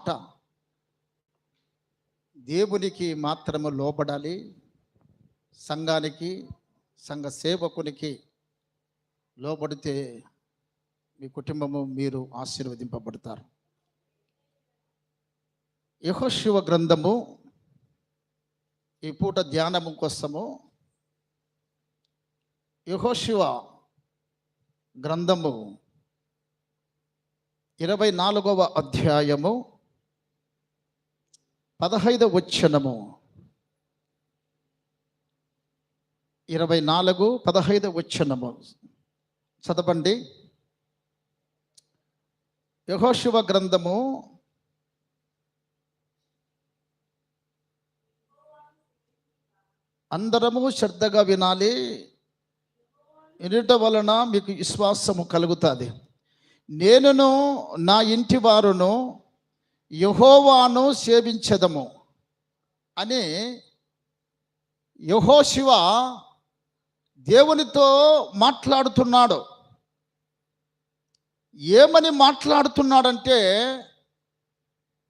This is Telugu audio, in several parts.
మాట. దేవునికి మాత్రము లోబడాలి. సంఘానికి సంఘ సేవకునికి లోబడితే మీ కుటుంబము మీరు ఆశీర్వదింపబడతారు. యహోశివ గ్రంథము ఈ పూట ధ్యానము కోసము యహోశివ గ్రంథము ఇరవై నాలుగవ అధ్యాయము పదహైదవ వచనము. ఇరవై నాలుగు పదహైదవ వచనము. చదవండి. యహోశివ గ్రంథము. అందరము శ్రద్ధగా వినాలి. వినట వలన మీకు విశ్వాసము కలుగుతుంది. నేనును నా ఇంటి వారును యహోవాను సేవించదము అని యహోశివ దేవునితో మాట్లాడుతున్నాడు. ఏమని మాట్లాడుతున్నాడంటే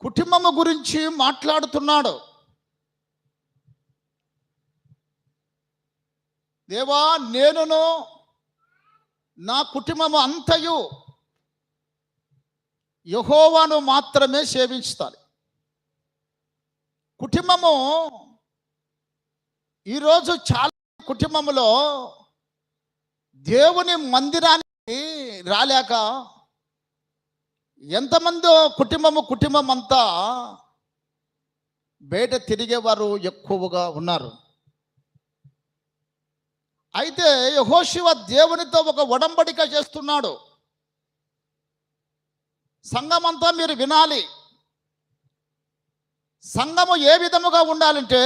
కుటుంబము గురించి మాట్లాడుతున్నాడు. దేవా నేనును నా కుటుంబము అంతయు యహోవాను మాత్రమే సేవించాలి కుటుంబము ఈరోజు చాలా కుటుంబంలో దేవుని మందిరానికి రాలేక ఎంతమందో కుటుంబము కుటుంబం అంతా బయట తిరిగేవారు ఎక్కువగా ఉన్నారు. అయితే యహోశివ దేవునితో ఒక ఒడంబడిక చేస్తున్నాడు. సంఘమంతా మీరు వినాలి. సంఘము ఏ విధముగా ఉండాలంటే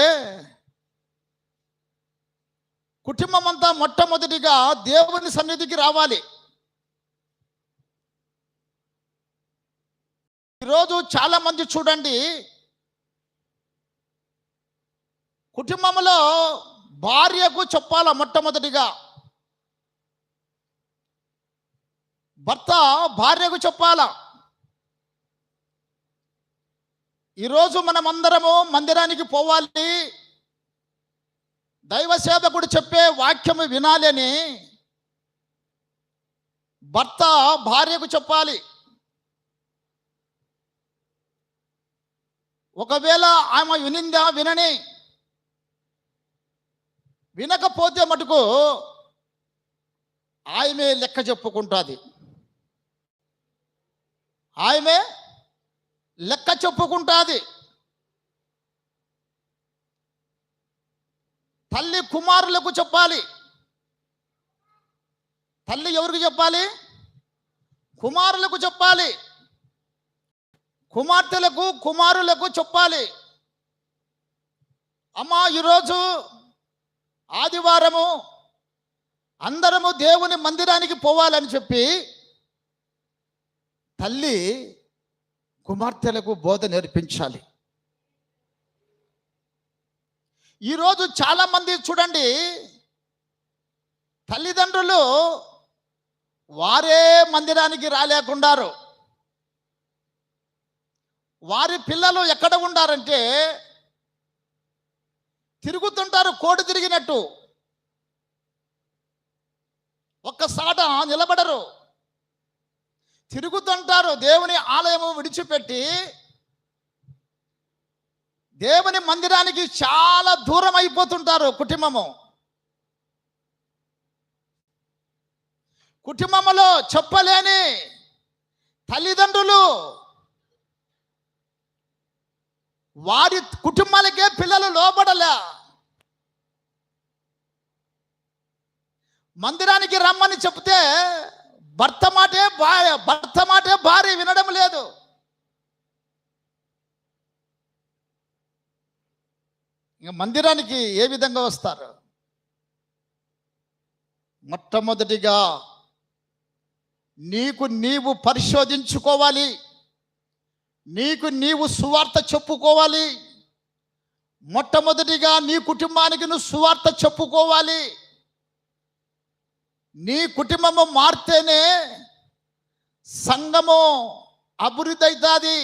కుటుంబం అంతా మొట్టమొదటిగా దేవుని సన్నిధికి రావాలి. ఈరోజు చాలామంది చూడండి కుటుంబంలో భార్యకు చెప్పాల మొట్టమొదటిగా? భర్త భార్యకు చెప్పాలా? ఈరోజు మనమందరము మందిరానికి పోవాలి. దైవ సేవకుడు చెప్పే వాక్యము వినాలి అని భర్త భార్యకు చెప్పాలి. ఒకవేళ ఆమె వినిందా వినని వినకపోతే మటుకు ఆమె లెక్క చెప్పుకుంటుంది. ఆమె లెక్క చెప్పుకుంటుంది. తల్లి కుమారులకు చెప్పాలి. తల్లి ఎవరికి చెప్పాలి? కుమారులకు చెప్పాలి. కుమార్తెలకు కుమారులకు చెప్పాలి. అమ్మా ఈరోజు ఆదివారము అందరము దేవుని మందిరానికి పోవాలని చెప్పి తల్లి కుమార్తెలకు బోధ నేర్పించాలి. ఈరోజు చాలామంది చూడండి తల్లిదండ్రులు వారే మందిరానికి రాలేకుండారు. వారి పిల్లలు ఎక్కడ ఉండారంటే తిరుగుతుంటారు కోడి తిరిగినట్టు. ఒక్కసాట నిలబడరు. తిరుగుతుంటారు. దేవుని ఆలయము విడిచిపెట్టి దేవుని మందిరానికి చాలా దూరం అయిపోతుంటారు కుటుంబము. కుటుంబములో చెప్పలేని తల్లిదండ్రులు వారి కుటుంబాలకే పిల్లలు లోబడలే. మందిరానికి రమ్మని చెప్తే భర్త మాటే భార్య భర్త మాటే భార్య వినడం లేదు. ఇంక మందిరానికి ఏ విధంగా వస్తారు? మొట్టమొదటిగా నీకు నీవు పరిశోధించుకోవాలి. నీకు నీవు సువార్త చెప్పుకోవాలి. మొట్టమొదటిగా నీ కుటుంబానికి నువ్వు సువార్త చెప్పుకోవాలి. నీ కుటుంబము మారితేనే సంఘము అభివృద్ధి అవుతుంది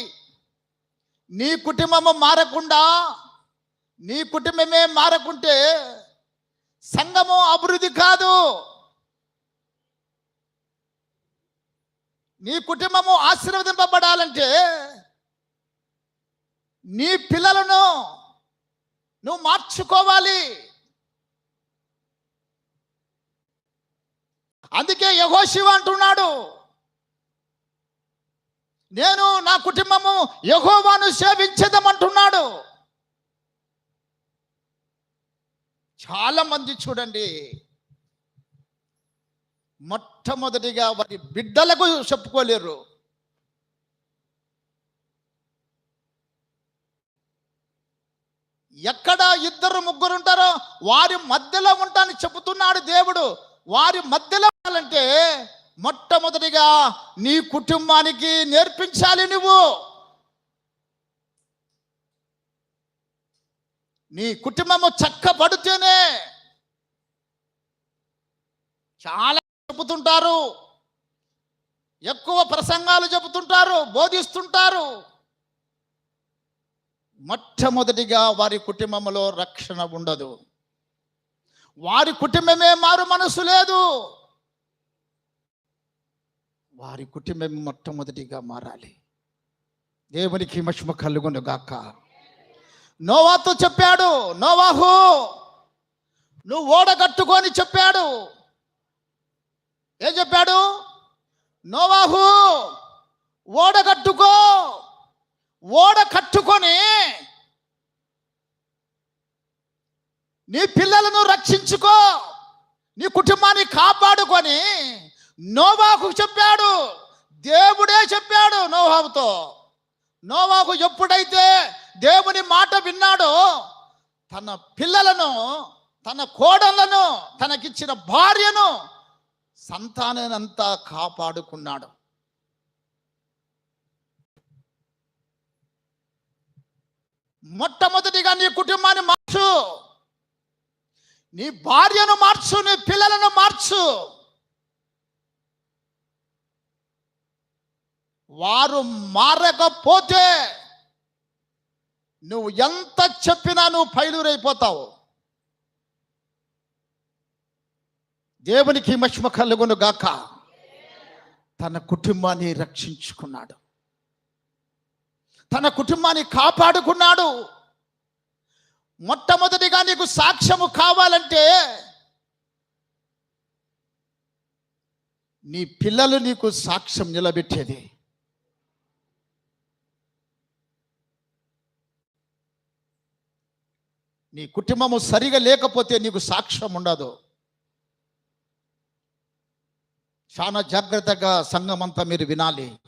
నీ కుటుంబము మారకుండా నీ కుటుంబమే మారకుంటే సంఘము అభివృద్ధి కాదు. నీ కుటుంబము ఆశీర్వదింపబడాలంటే నీ పిల్లలను నువ్వు మార్చుకోవాలి. అందుకే యహోశివ అంటున్నాడు నేను నా కుటుంబము యహోవాను సేవించదమంటున్నాడు. చాలా మంది చూడండి మొట్టమొదటిగా వారి బిడ్డలకు చెప్పుకోలేరు. ఎక్కడ ఇద్దరు ముగ్గురు ఉంటారో వారి మధ్యలో ఉంటానని చెబుతున్నాడు దేవుడు. వారి మధ్యలో అంటే మొట్టమొదటిగా నీ కుటుంబానికి నేర్పించాలి నువ్వు. నీ కుటుంబము చక్కబడితేనే చాలా చెబుతుంటారు. ఎక్కువ ప్రసంగాలు చెబుతుంటారు బోధిస్తుంటారు. మొట్టమొదటిగా వారి కుటుంబంలో రక్షణ ఉండదు. వారి కుటుంబమే మారు మనసు లేదు. వారి కుటుంబం మొట్టమొదటిగా మారాలి. దేవునికి మహిమ కలుగును గాక నోవాతో చెప్పాడు నోవాహు నువ్వు ఓడగట్టుకొని చెప్పాడు. ఏం చెప్పాడు? నోవాహు ఓడ కట్టుకో ఓడ కట్టుకొని నీ పిల్లలను రక్షించుకో నీ కుటుంబాన్ని కాపాడుకొని నోవాకు చెప్పాడు. దేవుడే చెప్పాడు నోవాహుతో నోవాకు ఎప్పుడైతే దేవుని మాట విన్నాడో తన పిల్లలను తన కోడళ్ళను తనకిచ్చిన భార్యను సంతానానంతా కాపాడుకున్నాడు. మొట్టమొదటిగా నీ కుటుంబాన్ని మార్చు. నీ భార్యను మార్చు నీ పిల్లలను మార్చు. వారు మారకపోతే నువ్వు ఎంత చెప్పినా నువ్వు పైలూరైపోతావు. దేవునికి మహిమ కలుగును గాక. తన కుటుంబాన్ని రక్షించుకున్నాడు. తన కుటుంబాన్ని కాపాడుకున్నాడు. మొట్టమొదటిగా నీకు సాక్ష్యము కావాలంటే నీ పిల్లలు నీకు సాక్ష్యం నిలబెట్టేది. నీ కుటుంబము సరిగా లేకపోతే నీకు సాక్ష్యం ఉండదు. చాలా జాగ్రత్తగా సంఘం అంతా మీరు వినాలి.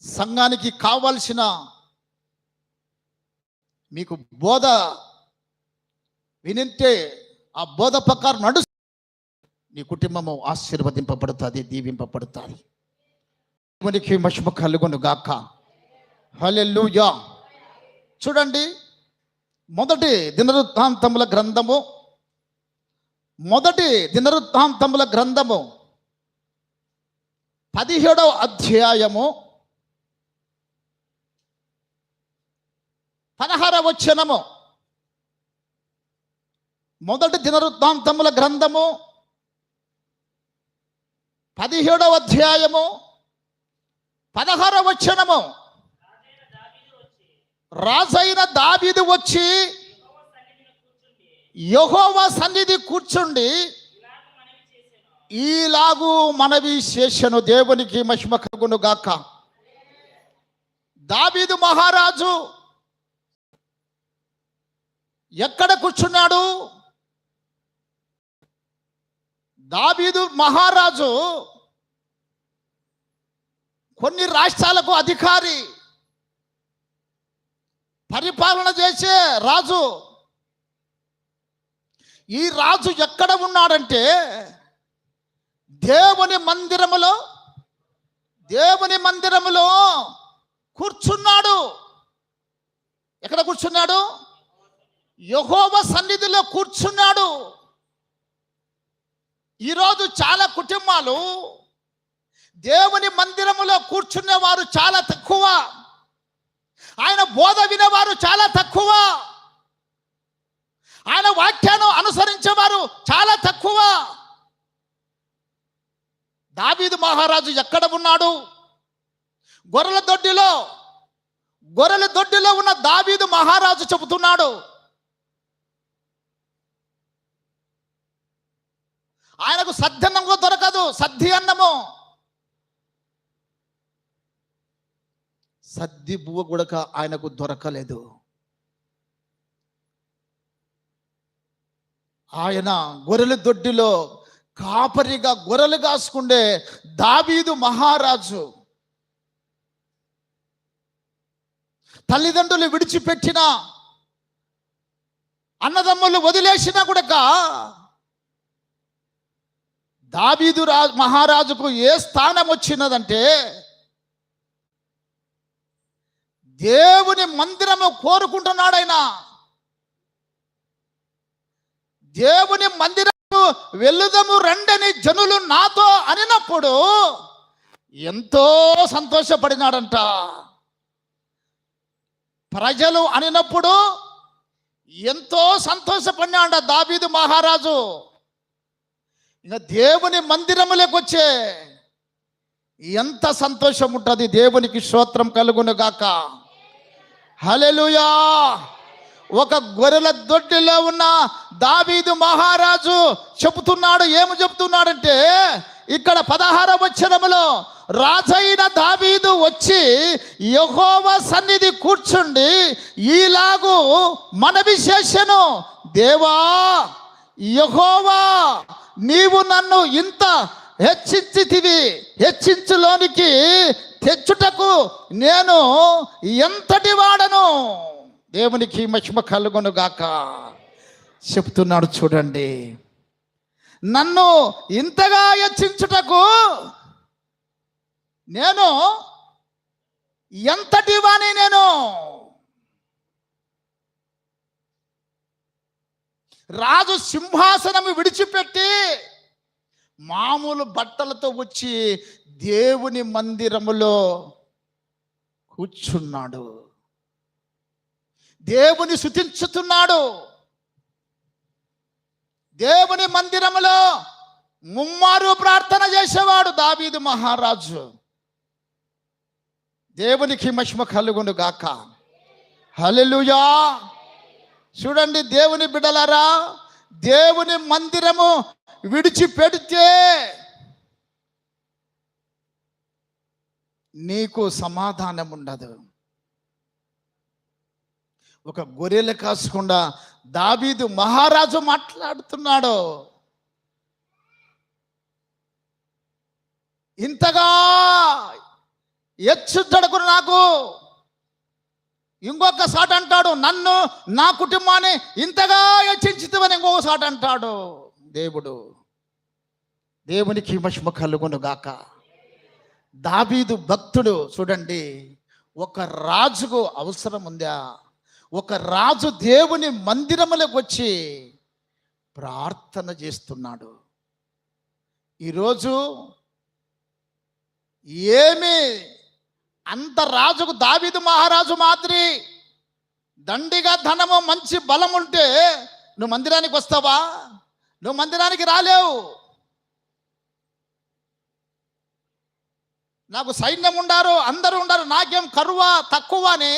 సంఘానికి కావాల్సిన మీకు బోధ వినింటే ఆ బోధ ప్రకారం నడు నీ కుటుంబము ఆశీర్వదింపబడుతుంది దీవింపబడుతుంది. దేవునికి మహిమ కలుగును గాక హలెల్లుయా. చూడండి. మొదటి దినరుత్తాంతముల గ్రంథము. మొదటి దినరుత్తాంతముల గ్రంథము. పదిహేడవ అధ్యాయము. పదహార వచనము. మొదటి దినరుత్తాంతముల గ్రంథము. పదిహేడవ అధ్యాయము. పదహార వచనము. రాజైన దావీదు వచ్చి యహోవ సన్నిధి కూర్చుండి ఈలాగు మనవి చేసెను దేవునికి మహిమ కలుగును గాక. దావీదు మహారాజు ఎక్కడ కూర్చున్నాడు? దావీదు మహారాజు కొన్ని రాష్ట్రాలకు అధికారి పరిపాలన చేసే రాజు. ఈ రాజు ఎక్కడ ఉన్నాడంటే దేవుని మందిరములో దేవుని మందిరములో కూర్చున్నాడు. ఎక్కడ కూర్చున్నాడు? యహోవ సన్నిధిలో కూర్చున్నాడు. ఈరోజు చాలా కుటుంబాలు దేవుని మందిరములో కూర్చునే వారు చాలా తక్కువ. ఆయన బోధ వినేవారు చాలా తక్కువ. ఆయన వాక్యాన్ని అనుసరించేవారు చాలా తక్కువ. దావీదు మహారాజు ఎక్కడ ఉన్నాడు? గొర్రెల దొడ్డిలో గొర్రెల దొడ్డిలో ఉన్న దావీదు మహారాజు చెబుతున్నాడు. ఆయనకు సద్దన్నము దొరకదు సద్ది అన్నము. సద్ది బువ్వ గుడక ఆయనకు దొరకలేదు. ఆయన గొర్రెల దొడ్డిలో కాపరిగా గొర్రెలు కాసుకుండే దావీదు మహారాజు తల్లిదండ్రులు విడిచిపెట్టిన అన్నదమ్ములు వదిలేసినా కూడా దావీదు రా మహారాజుకు ఏ స్థానం వచ్చినదంటే దేవుని మందిరము కోరుకుంటున్నాడైనా. దేవుని మందిరము వెళ్ళుదము రండని జనులు నాతో అనినప్పుడు ఎంతో సంతోషపడినాడంట. ప్రజలు అనినప్పుడు ఎంతో సంతోషపడినాడ దాబీదు మహారాజు. ఇంకా దేవుని మందిరములకు వచ్చే ఎంత సంతోషం ఉంటుంది దేవునికి స్తోత్రం కలుగును గాక. హలెలుయా ఒక గొర్రెల దొడ్డిలో ఉన్న దావీదు మహారాజు చెబుతున్నాడు ఏమి చెబుతున్నాడంటే ఇక్కడ పదహార వచ్చరములో రాజైన దావీదు వచ్చి యహోవ సన్నిధి కూర్చుండి ఈలాగు మనవి చేసెను దేవా యహోవా నీవు నన్ను ఇంత హెచ్చించితివి హెచ్చించులోనికి తెచ్చుటకు నేను ఎంతటి వాడను? దేవునికి మహిమ కలుగును గాక. చెప్తున్నాడు చూడండి. నన్ను ఇంతగా హెచ్చించుటకు నేను ఎంతటి వాణి నేను? రాజు సింహాసనం విడిచిపెట్టి మామూలు బట్టలతో వచ్చి దేవుని మందిరములో కూర్చున్నాడు. దేవుని శుతించుతున్నాడు దేవుని మందిరములో ముమ్మారు ప్రార్థన చేసేవాడు దావీదు మహారాజు. దేవునికి మహిమ కలుగును గాక. హల్లెలూయా. చూడండి దేవుని బిడలరా దేవుని మందిరము విడిచిపెడితే నీకు సమాధానం ఉండదు. ఒక గొర్రెలు కాసుకుండా దాబీదు మహారాజు మాట్లాడుతున్నాడు. ఇంతగా ఎచ్చుద్దడుకు నాకు ఇంకొక సాట అంటాడు నన్ను నా కుటుంబాన్ని ఇంతగా హెచ్చించుతామని ఇంకొక సాట అంటాడు. దేవుడు దేవునికి మహిమ కలుగును గాక దావీదు భక్తుడు చూడండి ఒక రాజుకు అవసరం ఉందా? ఒక రాజు దేవుని మందిరములకు వచ్చి ప్రార్థన చేస్తున్నాడు. ఈరోజు ఏమి అంత రాజుకు దావీదు మహారాజు మాదిరి దండిగా ధనము మంచి బలం ఉంటే నువ్వు మందిరానికి వస్తావా? నువ్వు మందిరానికి రాలేవు. నాకు సైన్యం ఉండారు అందరూ ఉండారు నాకేం కరువా తక్కువ అని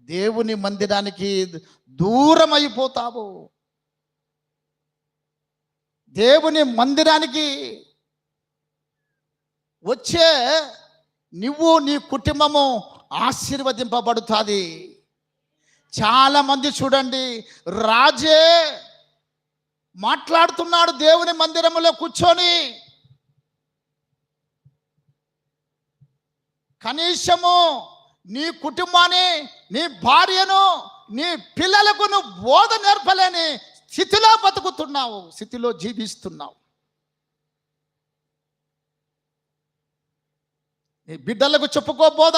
దేవుని మందిరానికి దూరం అయిపోతావు దేవుని మందిరానికి వచ్చే నువ్వు నీ కుటుంబము ఆశీర్వదింపబడుతుంది. చాలామంది చూడండి రాజే మాట్లాడుతున్నాడు దేవుని మందిరములో కూర్చొని. కనీసము నీ కుటుంబాన్ని నీ భార్యను నీ పిల్లలకు నువ్వు బోధ నేర్పలేని స్థితిలో బతుకుతున్నావు స్థితిలో జీవిస్తున్నావు. నీ బిడ్డలకు చెప్పుకో బోధ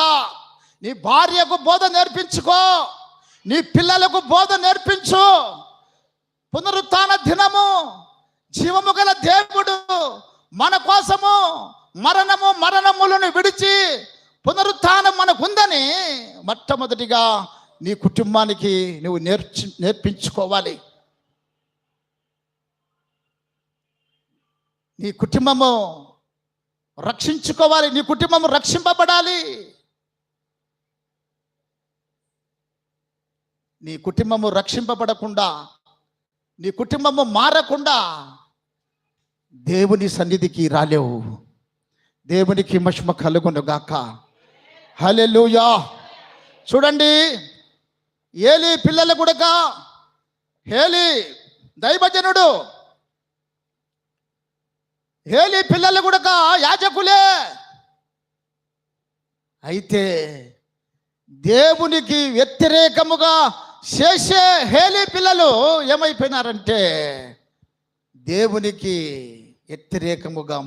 నీ భార్యకు బోధ నేర్పించుకో నీ పిల్లలకు బోధ నేర్పించు. పునరుత్న దినము జీవము గల దేవుడు మన కోసము మరణము మరణములను విడిచి పునరుత్థానం మనకుందని మొట్టమొదటిగా నీ కుటుంబానికి నువ్వు నేర్చి నేర్పించుకోవాలి. నీ కుటుంబము రక్షించుకోవాలి. నీ కుటుంబము రక్షింపబడాలి. నీ కుటుంబము రక్షింపబడకుండా నీ కుటుంబము మారకుండా దేవుని సన్నిధికి రాలేవు. దేవునికి మహిమ కలుగును హలెలుయా చూడండి ఏలి పిల్లల గుడక హేలి దైవజనుడు హేలి పిల్లల గుడక యాజకులే. అయితే దేవునికి వ్యతిరేకముగా చేసే హేలి పిల్లలు ఏమైపోయినారంటే దేవునికి వ్యతిరేకముగా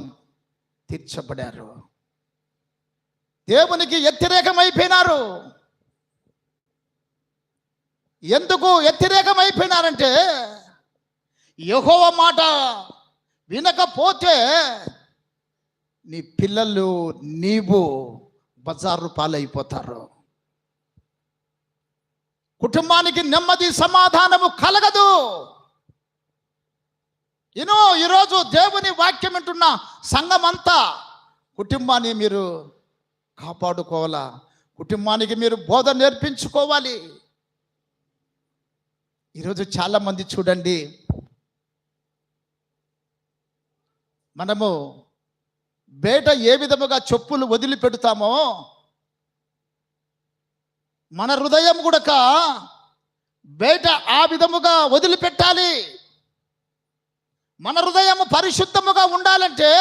తీర్చబడారు. దేవునికి వ్యతిరేకమైపోయినారు. ఎందుకు వ్యతిరేకమైపోయినారంటే యహోవ మాట వినకపోతే నీ పిల్లలు నీవు బజారు పాలైపోతారు. కుటుంబానికి నెమ్మది సమాధానము కలగదు. ఇనో ఈరోజు దేవుని వాక్యం వింటున్న సంఘమంతా కుటుంబాన్ని మీరు కాపాడుకోవాలా? కుటుంబానికి మీరు బోధ నేర్పించుకోవాలి. ఈరోజు చాలామంది చూడండి. మనము బయట ఏ విధముగా చెప్పులు వదిలిపెడతామో మన హృదయం కూడాక బయట ఆ విధముగా వదిలిపెట్టాలి. మన హృదయం పరిశుద్ధముగా ఉండాలంటే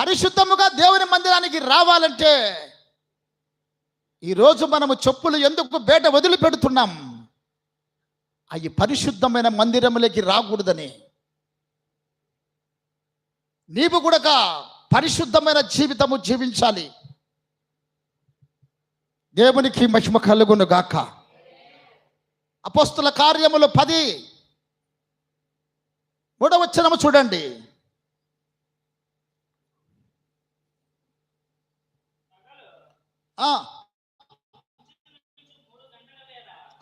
పరిశుద్ధముగా దేవుని మందిరానికి రావాలంటే ఈరోజు మనము చెప్పులు ఎందుకు బయట వదిలిపెడుతున్నాం? అవి పరిశుద్ధమైన మందిరములకి రాకూడదని. నీవు కూడా పరిశుద్ధమైన జీవితము జీవించాలి. దేవునికి మహిమ కలుగును గాక. అపోస్తుల కార్యములు పది. మూడవచనము చూడండి ఆ.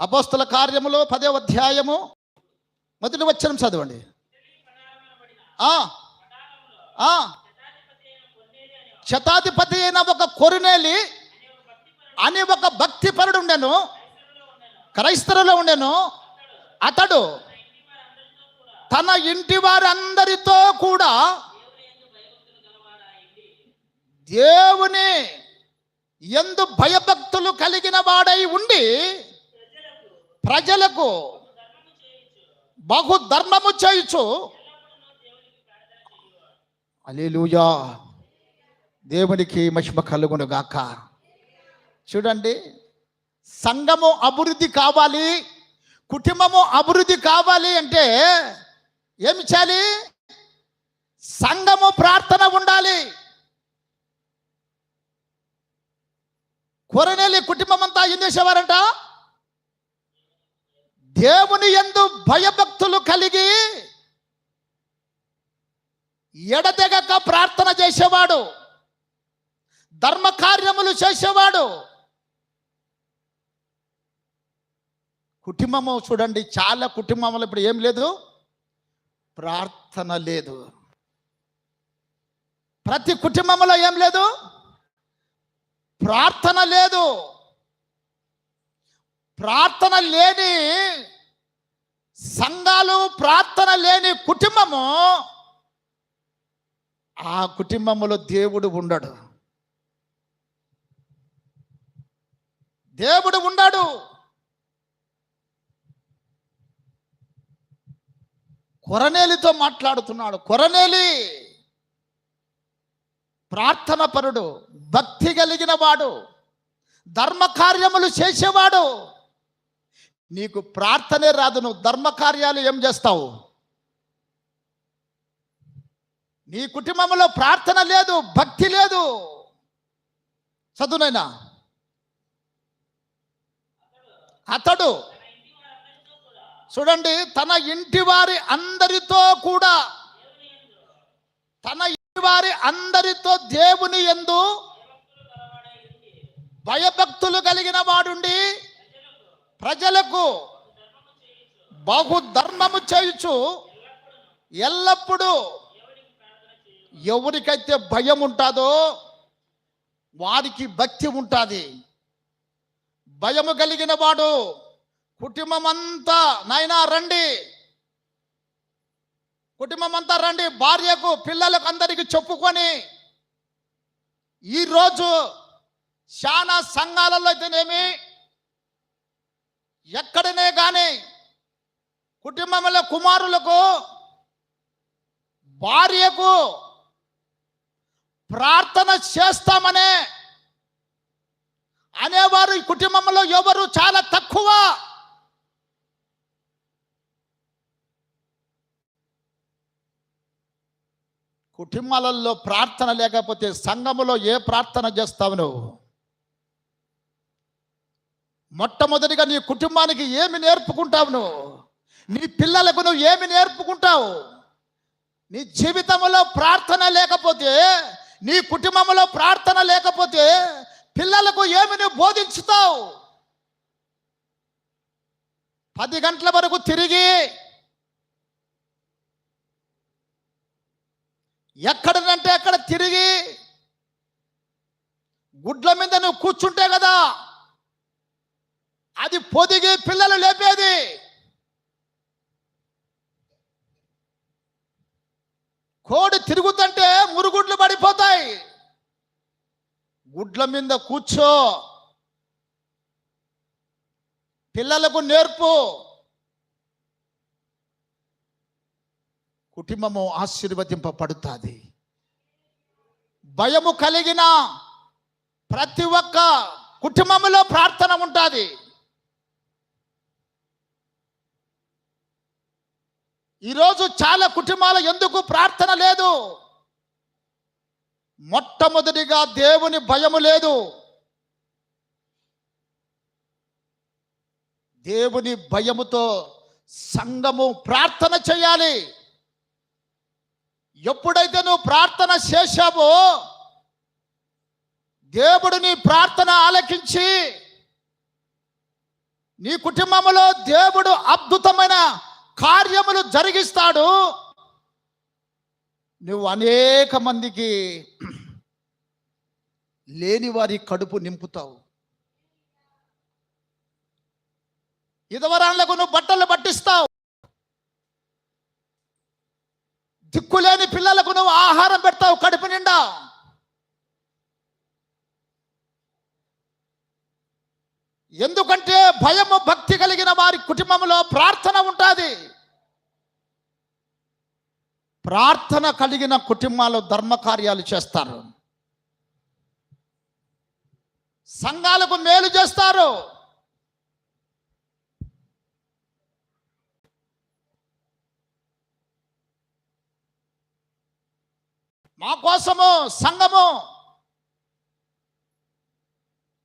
అపోస్తుల కార్యములో పదే అధ్యాయము. మొదటి వచ్చనం చదవండి. ఆ. ఆ. శతాధిపతి అయిన ఒక కొరునేలి అని ఒక భక్తిపరుడు ఉండెను. క్రైస్తవులో ఉండెను. అతడు తన ఇంటి వారందరితో కూడా దేవుని ఎందు భయభక్తులు కలిగిన వాడై ఉండి ప్రజలకు బహు ధర్మము చేయొచ్చు అలీలుయా దేవునికి మహిమ కలుగును గాక. చూడండి సంఘము అభివృద్ధి కావాలి కుటుంబము అభివృద్ధి కావాలి అంటే ఏమి చేయాలి? సంఘము ప్రార్థన ఉండాలి. కొరనేలి కుటుంబం అంతా ఏం చేసేవారంట? దేవుని ఎందు భయభక్తులు కలిగి ఎడతెగక ప్రార్థన చేసేవాడు. ధర్మ కార్యములు చేసేవాడు. కుటుంబము చూడండి చాలా కుటుంబంలో ఇప్పుడు ఏం లేదు? ప్రార్థన లేదు. ప్రతి కుటుంబంలో ఏం లేదు? ప్రార్థన లేదు. ప్రార్థన లేని సంఘాలు ప్రార్థన లేని కుటుంబము ఆ కుటుంబంలో దేవుడు ఉండడు. దేవుడు ఉండడు. కొరనేలితో మాట్లాడుతున్నాడు. కొరనేలి! ప్రార్థన పరుడు భక్తి కలిగిన వాడు ధర్మకార్యములు చేసేవాడు. నీకు ప్రార్థనే రాదు నువ్వు ధర్మకార్యాలు ఏం చేస్తావు? నీ కుటుంబంలో ప్రార్థన లేదు భక్తి లేదు. చదువునైనా అతడు చూడండి తన ఇంటి వారి అందరితో కూడా తన వారి అందరితో దేవుని ఎందు భయభక్తులు కలిగిన వాడుండి. ప్రజలకు బహుధర్మము చేయుచు ఎల్లప్పుడూ ఎవరికైతే భయం ఉంటుందో వారికి భక్తి ఉంటుంది. భయము కలిగిన వాడు కుటుంబం అంతా నాయనా రండి. కుటుంబం అంతా రండి భార్యకు పిల్లలకు అందరికీ చెప్పుకొని ఈరోజు చాలా సంఘాలలో అయితేనేమి ఎక్కడనే కానీ కుటుంబంలో కుమారులకు భార్యకు ప్రార్థన చేస్తామనే అనేవారు ఈ కుటుంబంలో ఎవరు చాలా తక్కువ. కుటుంబాలలో ప్రార్థన లేకపోతే సంఘములో ఏ ప్రార్థన చేస్తావు నువ్వు? మొట్టమొదటిగా నీ కుటుంబానికి ఏమి నేర్పుకుంటావు నువ్వు? నీ పిల్లలకు నువ్వు ఏమి నేర్పుకుంటావు? నీ జీవితంలో ప్రార్థన లేకపోతే నీ కుటుంబంలో ప్రార్థన లేకపోతే పిల్లలకు ఏమి నువ్వు బోధించుతావు? పది గంటల వరకు తిరిగి ఎక్కడనంటే అక్కడ తిరిగి గుడ్ల మీద నువ్వు కూర్చుంటే కదా అది పొదిగి పిల్లలు లేపేది. కోడి తిరుగుతుంటే మురుగుడ్లు పడిపోతాయి. గుడ్ల మీద కూర్చో. పిల్లలకు నేర్పు. కుటుంబము ఆశీర్వదింపబడుతుంది. భయము కలిగిన ప్రతి ఒక్క కుటుంబంలో ప్రార్థన ఉంటుంది. ఈరోజు చాలా కుటుంబాలు ఎందుకు ప్రార్థన లేదు? మొట్టమొదటిగా దేవుని భయము లేదు. దేవుని భయముతో సంఘము ప్రార్థన చేయాలి. ఎప్పుడైతే నువ్వు ప్రార్థన చేశావో దేవుడు నీ ప్రార్థన ఆలకించి నీ కుటుంబంలో దేవుడు అద్భుతమైన కార్యములు జరిగిస్తాడు. నువ్వు అనేక మందికి లేని వారి కడుపు నింపుతావు. ఇదవరాళ్ళకు నువ్వు బట్టలు పట్టిస్తావు. దిక్కులేని పిల్లలకు నువ్వు ఆహారం పెడతావు కడుపు నిండా. ఎందుకంటే భయము భక్తి కలిగిన వారి కుటుంబంలో ప్రార్థన ఉంటుంది. ప్రార్థన కలిగిన కుటుంబాలు ధర్మ కార్యాలు చేస్తారు. సంఘాలకు మేలు చేస్తారు. మా కోసము సంఘము.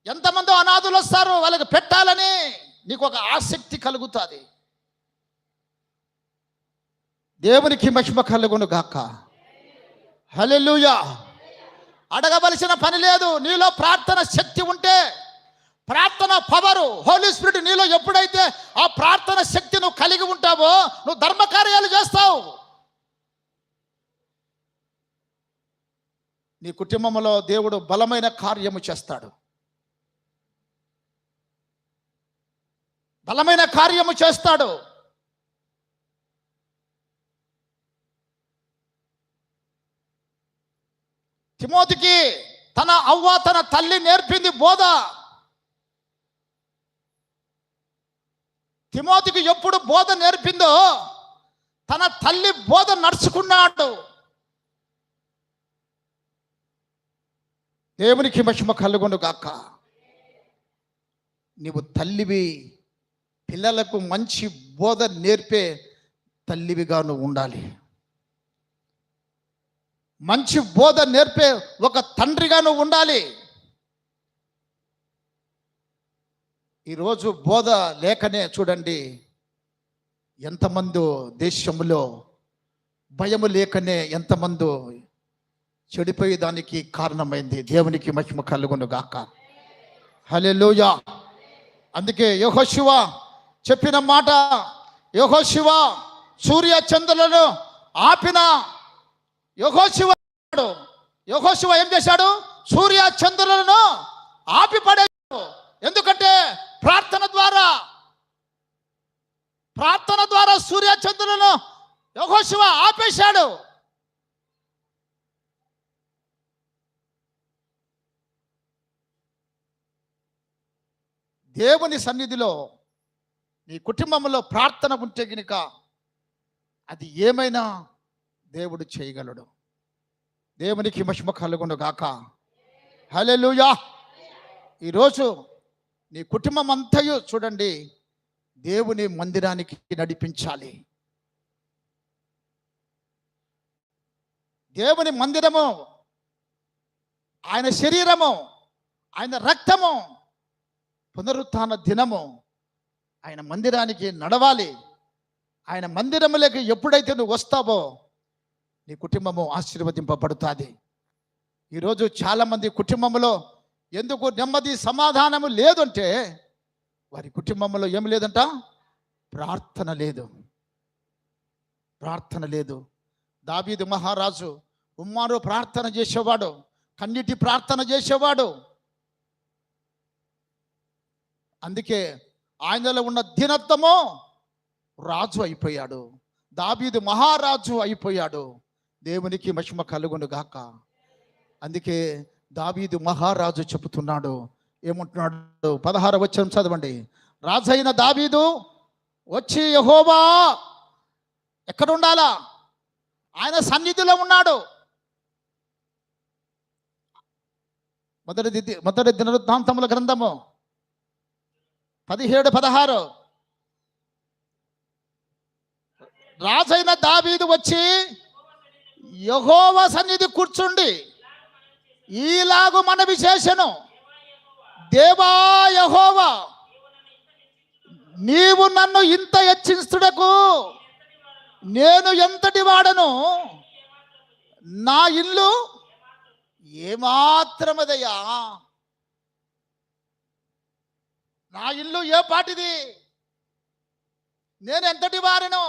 ఎంతమంది అనాథులు వస్తారు వాళ్ళకి పెట్టాలని నీకు ఒక ఆసక్తి కలుగుతుంది. దేవునికి మహిమ కలుగును గాక. హలెలుయా అడగవలసిన పని లేదు నీలో ప్రార్థన శక్తి ఉంటే ప్రార్థన పవరు హోలీ స్పిరిట్ నీలో ఎప్పుడైతే ఆ ప్రార్థన శక్తి నువ్వు కలిగి ఉంటావో నువ్వు ధర్మకార్యాలు చేస్తావు. నీ కుటుంబంలో దేవుడు బలమైన కార్యము చేస్తాడు. బలమైన కార్యము చేస్తాడు. తిమోతికి తన అవ్వ తన తల్లి నేర్పింది బోధ. తిమోతికి ఎప్పుడు బోధ నేర్పిందో తన తల్లి బోధ నడుచుకున్నాడు. దేవునికి మహిమ కలుగును గాక. నీవు తల్లివి పిల్లలకు మంచి బోధ నేర్పే తల్లివిగా నువ్వు ఉండాలి. మంచి బోధ నేర్పే ఒక తండ్రిగా నువ్వు ఉండాలి. ఈరోజు బోధ లేకనే చూడండి. ఎంతమంది దేశంలో భయము లేకనే ఎంతమంది చెడిపోయే దానికి కారణమైంది. దేవునికి మహిమ కలుగును గాక హల్లెలూయా. అందుకే యెహోషువ చెప్పిన మాట యెహోషువ సూర్య చంద్రులను ఆపిన యెహోషువ శివ ఏం చేశాడు? సూర్య చంద్రులను ఆపి పడేశాడు ఎందుకంటే ప్రార్థన ద్వారా ప్రార్థన ద్వారా సూర్య చంద్రులను యెహోషువ ఆపేశాడు. దేవుని సన్నిధిలో నీ కుటుంబంలో ప్రార్థన ఉంటే గనుక అది ఏమైనా దేవుడు చేయగలడు. దేవునికి మహిమ కలుగును గాక. హలెలుయా ఈరోజు నీ కుటుంబం అంతయు చూడండి దేవుని మందిరానికి నడిపించాలి. దేవుని మందిరము ఆయన శరీరము ఆయన రక్తము పునరుత్థాన దినము ఆయన మందిరానికి నడవాలి. ఆయన మందిరములోకి ఎప్పుడైతే నువ్వు వస్తావో నీ కుటుంబము ఆశీర్వదింపబడుతుంది. ఈరోజు చాలామంది కుటుంబంలో ఎందుకు నెమ్మది సమాధానము లేదంటే వారి కుటుంబంలో ఏమి లేదంట? ప్రార్థన లేదు. ప్రార్థన లేదు. దావీదు మహారాజు ఉమ్మారు ప్రార్థన చేసేవాడు కన్నిటి ప్రార్థన చేసేవాడు. అందుకే ఆయనలో ఉన్న దినత్వము రాజు అయిపోయాడు. దాబీదు మహారాజు అయిపోయాడు. దేవునికి మహిమ కలుగును గాక. అందుకే దావీదు మహారాజు చెబుతున్నాడు. ఏమంటున్నాడు? పదహార వచ్చం చదవండి. రాజైన దావీదు వచ్చి యహోవా ఎక్కడ ఉండాలా ఆయన సన్నిధిలో ఉన్నాడు. మొదటి మొదటి దినవృత్తాంతముల గ్రంథము. పదిహేడు పదహారు. రాజైన దావీదు వచ్చి యహోవ సన్నిధి కూర్చుండి ఈలాగు మనవి చేసెను. దేవా యహోవా నీవు నన్ను ఇంత హెచ్చించుటకు నేను ఎంతటి వాడను? నా ఇల్లు ఏమాత్రమదయ్యా? నా ఇల్లు ఏ పాటిది? నేను ఎంతటి వారిను?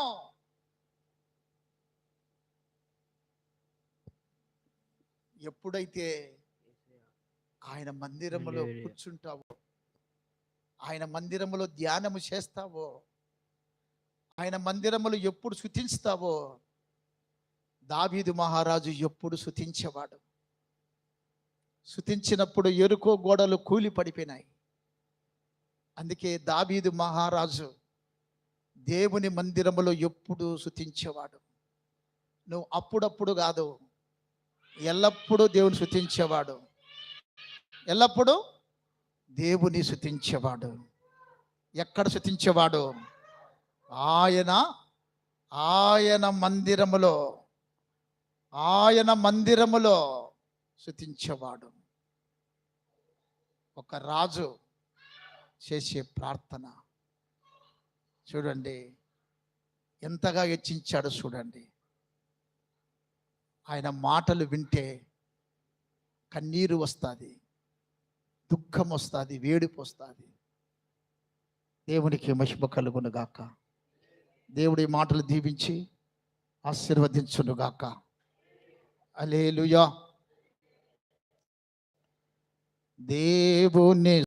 ఎప్పుడైతే ఆయన మందిరములో. కూర్చుంటావో ఆయన మందిరములో ధ్యానము చేస్తావో ఆయన మందిరములు ఎప్పుడు శుతించుతావో దావీదు మహారాజు ఎప్పుడు శుతించేవాడు? శుతించినప్పుడు ఎరుకో గోడలు కూలి పడిపోయినాయి అందుకే దావీదు మహారాజు దేవుని మందిరములో ఎప్పుడు శుతించేవాడు. నువ్వు అప్పుడప్పుడు కాదు ఎల్లప్పుడూ దేవుని శుతించేవాడు. ఎల్లప్పుడూ దేవుని శుతించేవాడు. ఎక్కడ శుతించేవాడు? ఆయన ఆయన మందిరములో ఆయన మందిరములో శుతించేవాడు. ఒక రాజు చేసే ప్రార్థన. చూడండి ఎంతగా హెచ్చించాడు చూడండి. ఆయన మాటలు వింటే కన్నీరు వస్తుంది దుఃఖం వస్తుంది వేడిపు వస్తుంది దేవునికి మహిమ కలుగును గాక. దేవుడి మాటలు దీవించి ఆశీర్వదించును గాక. అలేలుయా దేవుని